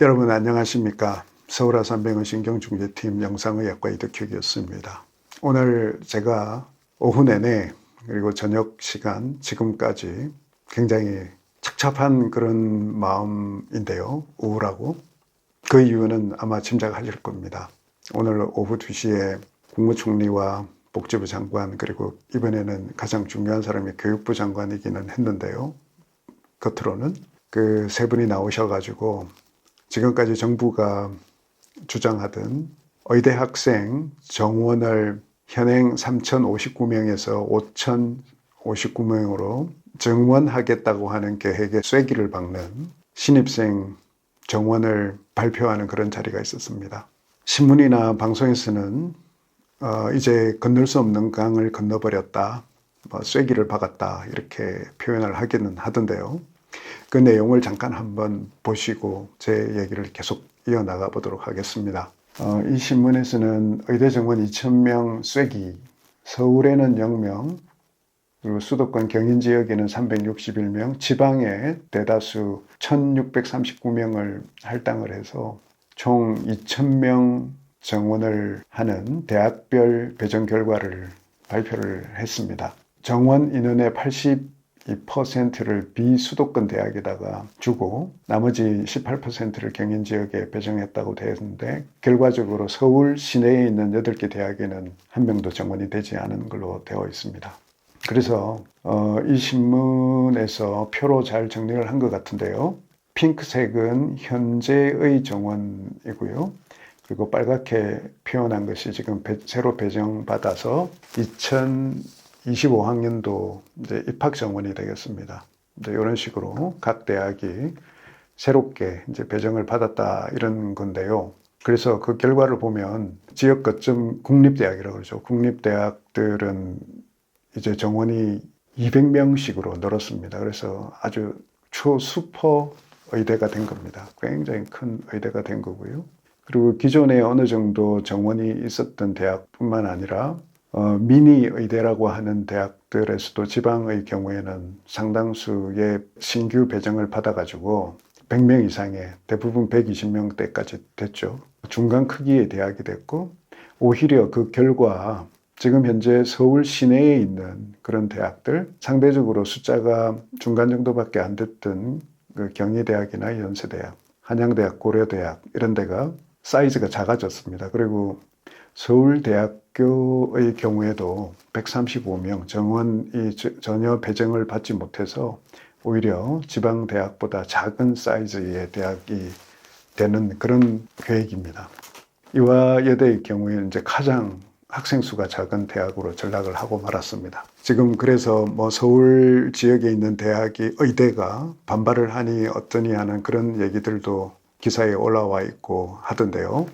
여러분 안녕하십니까? 서울아산병원 신경중재팀 영상의학과 이덕혁이었습니다. 오늘 제가 오후 내내 그리고 저녁 시간 지금까지 굉장히 착잡한 그런 마음인데요. 우울하고 그 이유는 아마 짐작하실 겁니다. 오늘 오후 2시에 국무총리와 복지부 장관 그리고 이번에는 가장 중요한 사람이 교육부 장관이기는 했는데요. 겉으로는 그 세 분이 나오셔가지고 지금까지 정부가 주장하던 의대 학생 정원을 현행 3,059명에서 5,059명으로 정원하겠다고 하는 계획에 쐐기를 박는 신입생 정원을 발표하는 그런 자리가 있었습니다. 신문이나 방송에서는 어, 이제 건널 수 없는 강을 건너버렸다, 뭐 쐐기를 박았다 이렇게 표현을 하기는 하던데요. 그 내용을 잠깐 한번 보시고 제 얘기를 계속 이어나가 보도록 하겠습니다. 어, 이 신문에서는 의대 정원 2,000명 쐐기, 서울에는 0명, 그리고 수도권 경인 지역에는 361명, 지방에 대다수 1,639명을 할당을 해서 총 2,000명 정원을 하는 대학별 배정 결과를 발표를 했습니다. 정원 인원의 82%를 비수도권 대학에다가 주고 나머지 18%를 경인 지역에 배정했다고 되었는데 결과적으로 서울 시내에 있는 8개 대학에는 한 명도 정원이 되지 않은 걸로 되어 있습니다. 그래서 어, 이 신문에서 표로 잘 정리를 한 것 같은데요. 핑크색은 현재의 정원이고요. 그리고 빨갛게 표현한 것이 지금 배, 새로 배정받아서 2025학년도 이제 입학 정원이 되겠습니다. 이제 이런 식으로 각 대학이 새롭게 이제 배정을 받았다 이런 건데요. 그래서 그 결과를 보면 지역 거점 국립대학이라고 그러죠. 국립대학들은 이제 정원이 200명씩으로 늘었습니다. 그래서 아주 초수퍼 의대가 된 겁니다. 굉장히 큰 의대가 된 거고요. 그리고 기존에 어느 정도 정원이 있었던 대학뿐만 아니라 어, 미니 의대라고 하는 대학들에서도 지방의 경우에는 상당수의 신규 배정을 받아가지고 100명 이상의 대부분 120명대까지 됐죠. 중간 크기의 대학이 됐고 오히려 그 결과 지금 현재 서울 시내에 있는 그런 대학들 상대적으로 숫자가 중간 정도밖에 안 됐던 그 경희대학이나 연세대학, 한양대학, 고려대학 이런 데가 사이즈가 작아졌습니다. 그리고 서울대학 교의 경우에도 135명 정원이 전혀 배정을 받지 못해서 오히려 지방 대학보다 작은 사이즈의 대학이 되는 그런 계획입니다. 이화 여대의 경우에는 이제 가장 학생 수가 작은 대학으로 전락을 하고 말았습니다. 지금 그래서 뭐 서울 지역에 있는 대학이 의대가 반발을 하니 어떠니 하는 그런 얘기들도 기사에 올라와 있고 하던데요.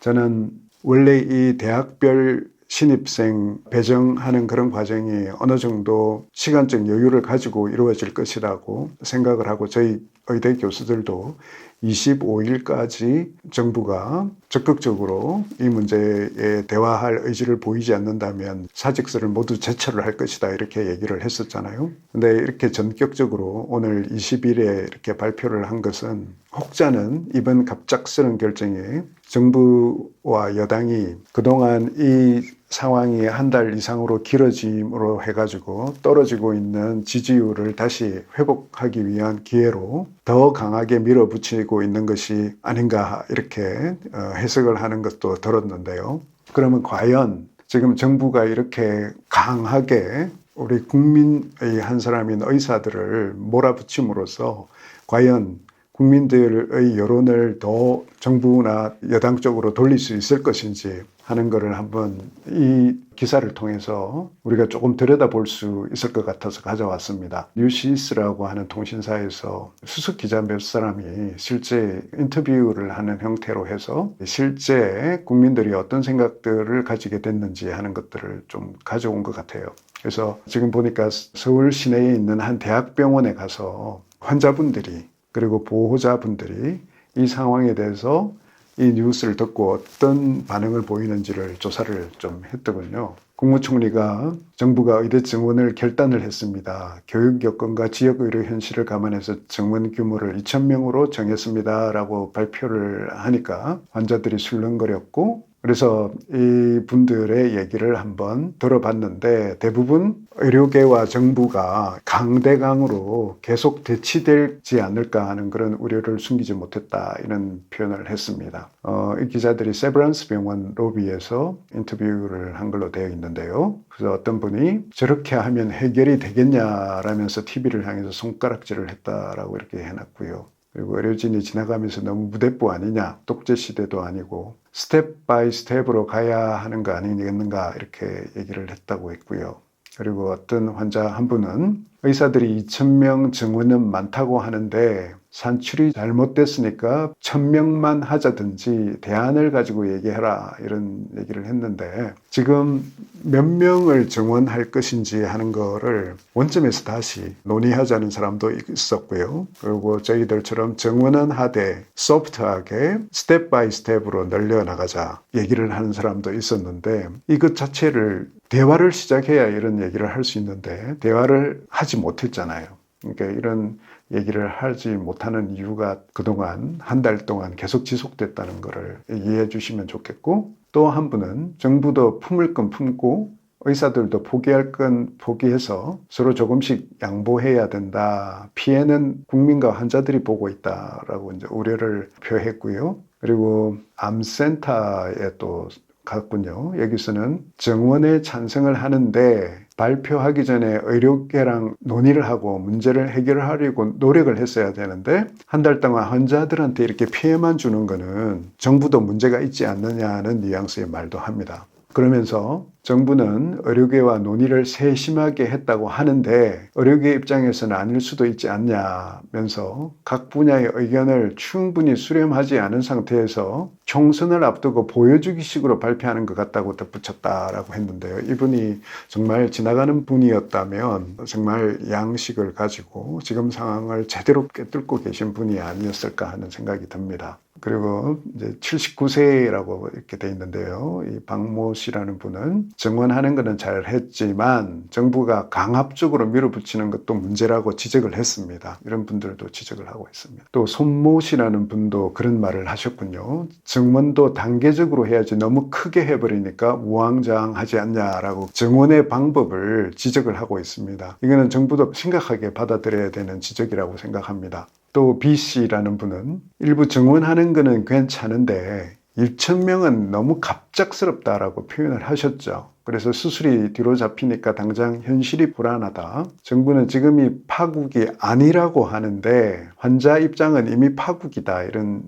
저는 원래 이 대학별 신입생 배정하는 그런 과정이 어느 정도 시간적 여유를 가지고 이루어질 것이라고 생각을 하고 저희 의대 교수들도 25일까지 정부가 적극적으로 이 문제에 대화할 의지를 보이지 않는다면 사직서를 모두 제철을 할 것이다 이렇게 얘기를 했었잖아요. 근데 이렇게 전격적으로 오늘 20일에 이렇게 발표를 한 것은 혹자는 이번 갑작스런 결정에 정부와 여당이 그동안 이 상황이 한 달 이상으로 길어짐으로 해가지고 떨어지고 있는 지지율을 다시 회복하기 위한 기회로 더 강하게 밀어붙이고 있는 것이 아닌가 이렇게 어, 해석을 하는 것도 들었는데요. 그러면 과연 지금 정부가 이렇게 강하게 우리 국민의 한 사람인 의사들을 몰아붙임으로써 과연 국민들의 여론을 더 정부나 여당 쪽으로 돌릴 수 있을 것인지 하는 것을 한번 이 기사를 통해서 우리가 조금 들여다볼 수 있을 것 같아서 가져왔습니다. 뉴시스라고 하는 통신사에서 수석 기자 몇 사람이 실제 인터뷰를 하는 형태로 해서 실제 국민들이 어떤 생각들을 가지게 됐는지 하는 것들을 좀 가져온 것 같아요. 그래서 지금 보니까 서울 시내에 있는 한 대학병원에 가서 환자분들이 그리고 보호자분들이 이 상황에 대해서 이 뉴스를 듣고 어떤 반응을 보이는지를 조사를 좀 했더군요. 국무총리가 정부가 의대 증원을 결단을 했습니다. 교육 여건과 지역 의료 현실을 감안해서 증원 규모를 2,000명으로 정했습니다라고 발표를 하니까 환자들이 술렁거렸고 그래서 이 분들의 얘기를 한번 들어봤는데 대부분 의료계와 정부가 강대강으로 계속 대치되지 않을까 하는 그런 우려를 숨기지 못했다 이런 표현을 했습니다. 어, 이 기자들이 세브란스 병원 로비에서 인터뷰를 한 걸로 되어 있는데요. 그래서 어떤 분이 저렇게 하면 해결이 되겠냐라면서 TV를 향해서 손가락질을 했다라고 이렇게 해놨고요. 그리고 의료진이 지나가면서 너무 무대뽀 아니냐, 독재 시대도 아니고 스텝 바이 스텝으로 가야 하는 거 아니겠는가 이렇게 얘기를 했다고 했고요. 그리고 어떤 환자 한 분은 의사들이 2,000명 증원은 많다고 하는데 산출이 잘못됐으니까 1,000명만 하자든지 대안을 가지고 얘기해라 이런 얘기를 했는데 지금 몇 명을 증원할 것인지 하는 거를 원점에서 다시 논의하자는 사람도 있었고요. 그리고 저희들처럼 증원은 하되 소프트하게 스텝 바이 스텝으로 늘려나가자 얘기를 하는 사람도 있었는데 이것 자체를 대화를 시작해야 이런 얘기를 할 수 있는데 대화를 하지 못했잖아요. 그러니까 이런 얘기를 하지 못하는 이유가 그동안 한 달 동안 계속 지속됐다는 것을 이해해 주시면 좋겠고 또 한 분은 정부도 품을 건 품고 의사들도 포기할 건 포기해서 서로 조금씩 양보해야 된다. 피해는 국민과 환자들이 보고 있다라고 이제 우려를 표했고요. 그리고 암센터에 또 갔군요. 여기서는 정원에 찬성을 하는데 발표하기 전에 의료계랑 논의를 하고 문제를 해결하려고 노력을 했어야 되는데 한 달 동안 환자들한테 이렇게 피해만 주는 거는 정부도 문제가 있지 않느냐는 뉘앙스의 말도 합니다. 그러면서 정부는 의료계와 논의를 세심하게 했다고 하는데 의료계 입장에서는 아닐 수도 있지 않냐면서 각 분야의 의견을 충분히 수렴하지 않은 상태에서 총선을 앞두고 보여주기식으로 발표하는 것 같다고 덧붙였다라고 했는데요. 이분이 정말 지나가는 분이었다면 정말 양식을 가지고 지금 상황을 제대로 꿰뚫고 계신 분이 아니었을까 하는 생각이 듭니다. 그리고 이제 79세라고 이렇게 돼 있는데요. 이 박모 씨라는 분은 증언하는 것은 잘 했지만 정부가 강압적으로 밀어붙이는 것도 문제라고 지적을 했습니다. 이런 분들도 지적을 하고 있습니다. 또 손모 씨라는 분도 그런 말을 하셨군요. 증언도 단계적으로 해야지 너무 크게 해버리니까 우왕좌왕하지 않냐라고 증언의 방법을 지적을 하고 있습니다. 이거는 정부도 심각하게 받아들여야 되는 지적이라고 생각합니다. 또 B 씨라는 분은 일부 증언하는 거는 괜찮은데 1천명은 너무 갑작스럽다라고 표현을 하셨죠. 그래서 수술이 뒤로 잡히니까 당장 현실이 불안하다. 정부는 지금이 파국이 아니라고 하는데 환자 입장은 이미 파국이다. 이런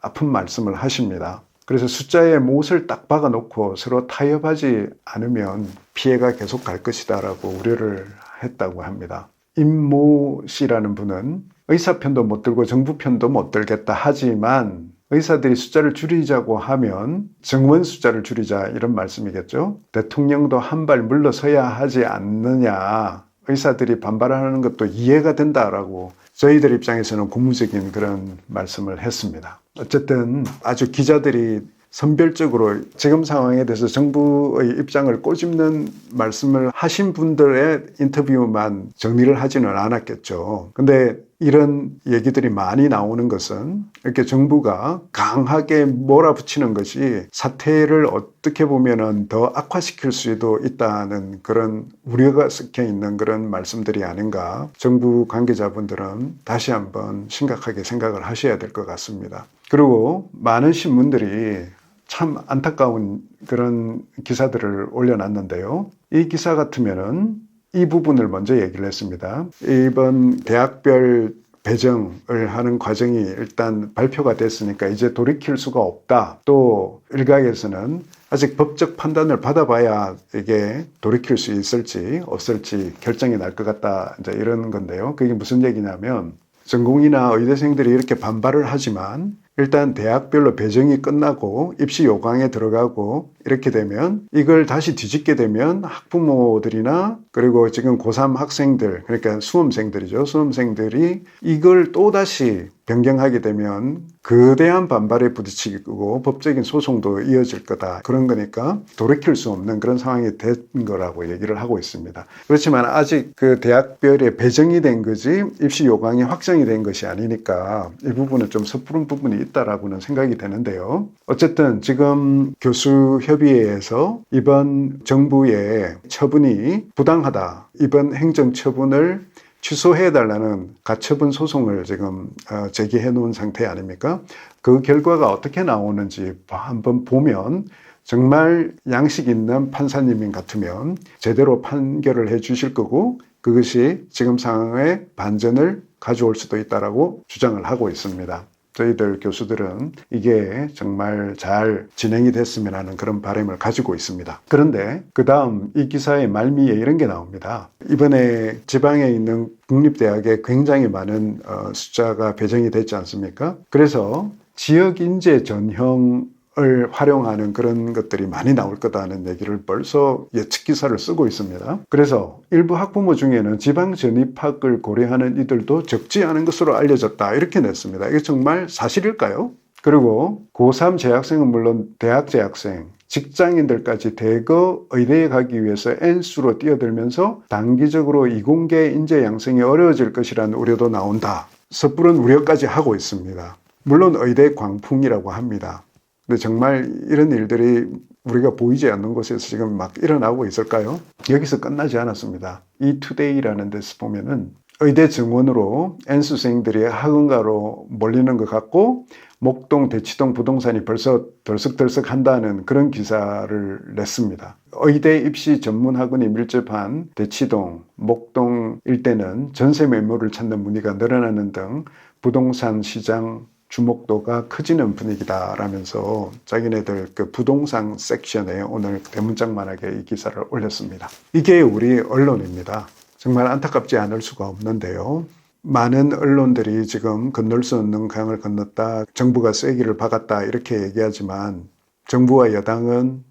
아픈 말씀을 하십니다. 그래서 숫자에 못을 딱 박아 놓고 서로 타협하지 않으면 피해가 계속 갈 것이다라고 우려를 했다고 합니다. 임모 씨라는 분은 의사 편도 못 들고 정부 편도 못 들겠다 하지만 의사들이 숫자를 줄이자고 하면 정원 숫자를 줄이자 이런 말씀이겠죠. 대통령도 한 발 물러서야 하지 않느냐. 의사들이 반발하는 것도 이해가 된다라고 저희들 입장에서는 고무적인 그런 말씀을 했습니다. 어쨌든 아주 기자들이 선별적으로 지금 상황에 대해서 정부의 입장을 꼬집는 말씀을 하신 분들의 인터뷰만 정리를 하지는 않았겠죠. 근데 이런 얘기들이 많이 나오는 것은 이렇게 정부가 강하게 몰아붙이는 것이 사태를 어떻게 보면은 더 악화시킬 수도 있다는 그런 우려가 섞여 있는 그런 말씀들이 아닌가. 정부 관계자분들은 다시 한번 심각하게 생각을 하셔야 될 것 같습니다. 그리고 많은 신문들이 참 안타까운 그런 기사들을 올려놨는데요. 이 기사 같으면은 이 부분을 먼저 얘기를 했습니다. 이번 대학별 배정을 하는 과정이 일단 발표가 됐으니까 이제 돌이킬 수가 없다. 또 일각에서는 아직 법적 판단을 받아봐야 이게 돌이킬 수 있을지 없을지 결정이 날 것 같다. 이제 이런 건데요. 그게 무슨 얘기냐면 전공이나 의대생들이 이렇게 반발을 하지만 일단 대학별로 배정이 끝나고 입시 요강에 들어가고 이렇게 되면 이걸 다시 뒤집게 되면 학부모들이나 그리고 지금 고3 학생들 그러니까 수험생들이죠. 수험생들이 이걸 또다시 변경하게 되면 거대한 반발에 부딪히고 법적인 소송도 이어질 거다. 그런 거니까 돌이킬 수 없는 그런 상황이 된 거라고 얘기를 하고 있습니다. 그렇지만 아직 그 대학별에 배정이 된 거지 입시 요강이 확정이 된 것이 아니니까 이 부분은 좀 섣부른 부분이 있다라고는 생각이 되는데요. 어쨌든 지금 교수 협의회에서 이번 정부의 처분이 부당하다. 이번 행정 처분을 취소해달라는 가처분 소송을 지금 어, 제기해 놓은 상태 아닙니까? 그 결과가 어떻게 나오는지 한번 보면 정말 양식 있는 판사님 같으면 제대로 판결을 해 주실 거고 그것이 지금 상황에 반전을 가져올 수도 있다라고 주장을 하고 있습니다. 저희들 교수들은 이게 정말 잘 진행이 됐으면 하는 그런 바람을 가지고 있습니다. 그런데 그 다음 이 기사의 말미에 이런 게 나옵니다. 이번에 지방에 있는 국립대학에 굉장히 많은 어, 숫자가 배정이 됐지 않습니까? 그래서 지역 인재 전형 을 활용하는 그런 것들이 많이 나올 거다는 얘기를 벌써 예측 기사를 쓰고 있습니다. 그래서 일부 학부모 중에는 지방 전입학을 고려하는 이들도 적지 않은 것으로 알려졌다. 이렇게 냈습니다. 이게 정말 사실일까요? 그리고 고3 재학생은 물론 대학 재학생, 직장인들까지 대거 의대에 가기 위해서 N수로 뛰어들면서 단기적으로 이공계 인재 양성이 어려워질 것이라는 우려도 나온다. 섣부른 우려까지 하고 있습니다. 물론 의대 광풍이라고 합니다. 근데 정말 이런 일들이 우리가 보이지 않는 곳에서 지금 막 일어나고 있을까요? 여기서 끝나지 않았습니다. 이 투데이라는 데서 보면은 의대 증원으로 N수생들이 학원가로 몰리는 것 같고 목동, 대치동 부동산이 벌써 덜썩덜썩 한다는 그런 기사를 냈습니다. 의대 입시 전문 학원이 밀접한 대치동, 목동 일대는 전세 매물을 찾는 문의가 늘어나는 등 부동산 시장 주목도가 커지는 분위기다라면서 자기네들 그 부동산 섹션에 오늘 대문짝만하게 이 기사를 올렸습니다. 이게 우리 언론입니다. 정말 안타깝지 않을 수가 없는데요. 많은 언론들이 지금 건널 수 없는 강을 건넜다, 정부가 쐐기를 박았다 이렇게 얘기하지만 정부와 여당은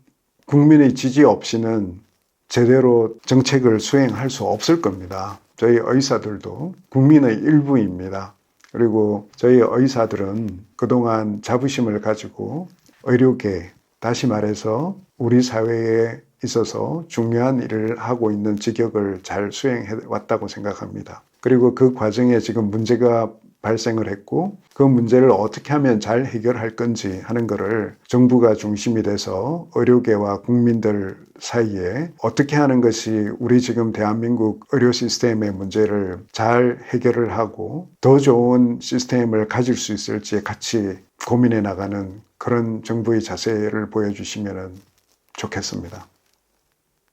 국민의 지지 없이는 제대로 정책을 수행할 수 없을 겁니다. 저희 의사들도 국민의 일부입니다. 그리고 저희 의사들은 그동안 자부심을 가지고 의료계, 다시 말해서 우리 사회에 있어서 중요한 일을 하고 있는 직역을 잘 수행해 왔다고 생각합니다. 그리고 그 과정에 지금 문제가 발생을 했고 그 문제를 어떻게 하면 잘 해결할 건지 하는 것을 정부가 중심이 돼서 의료계와 국민들 사이에 어떻게 하는 것이 우리 지금 대한민국 의료 시스템의 문제를 잘 해결을 하고 더 좋은 시스템을 가질 수 있을지 같이 고민해 나가는 그런 정부의 자세를 보여주시면 좋겠습니다.